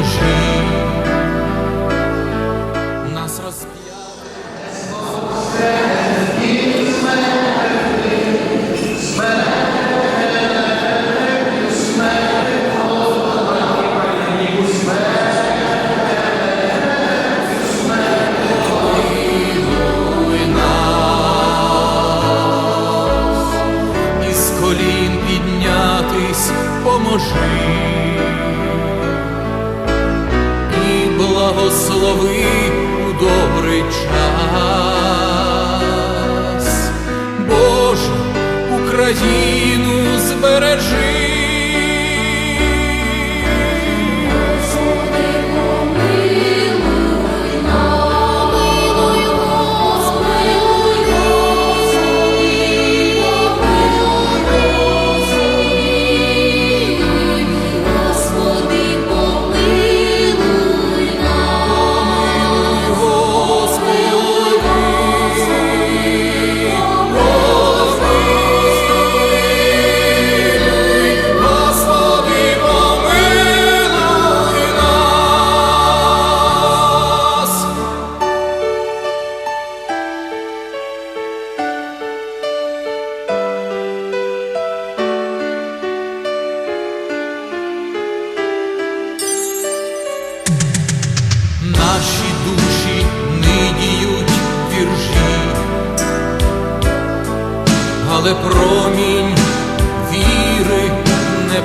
душі. Нас розп'яли. колін піднятись поможи благослови у добрий час, Боже, Україну збережи. Але промінь віри не.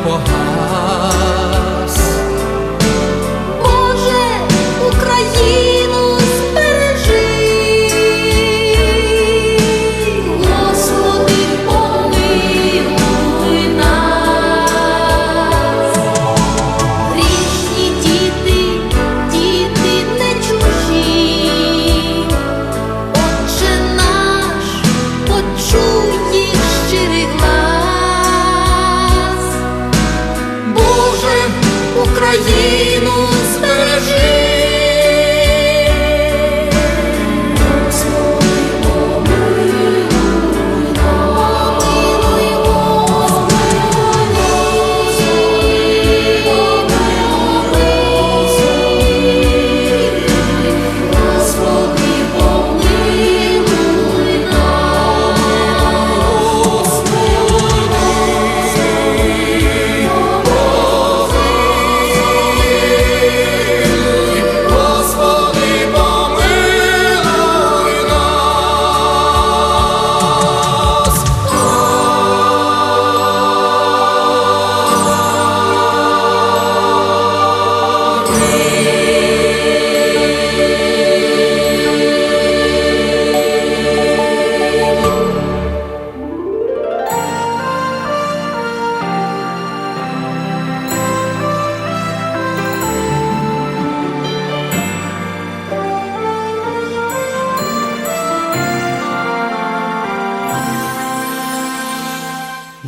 Україну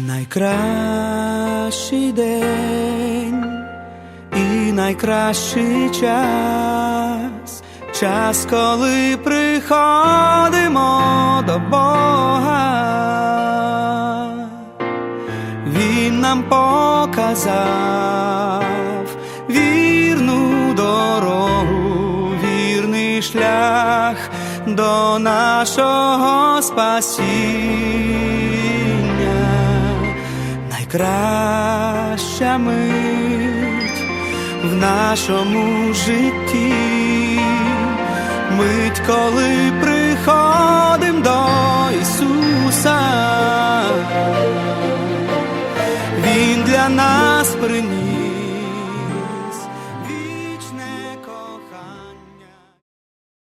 Найкращий день і найкращий час, час, коли приходимо до Бога. Він нам показав вірну дорогу, вірний шлях до нашого спасіння найкраща мить в нашому житті, мить, коли приходим до Ісуса, Він для нас приніс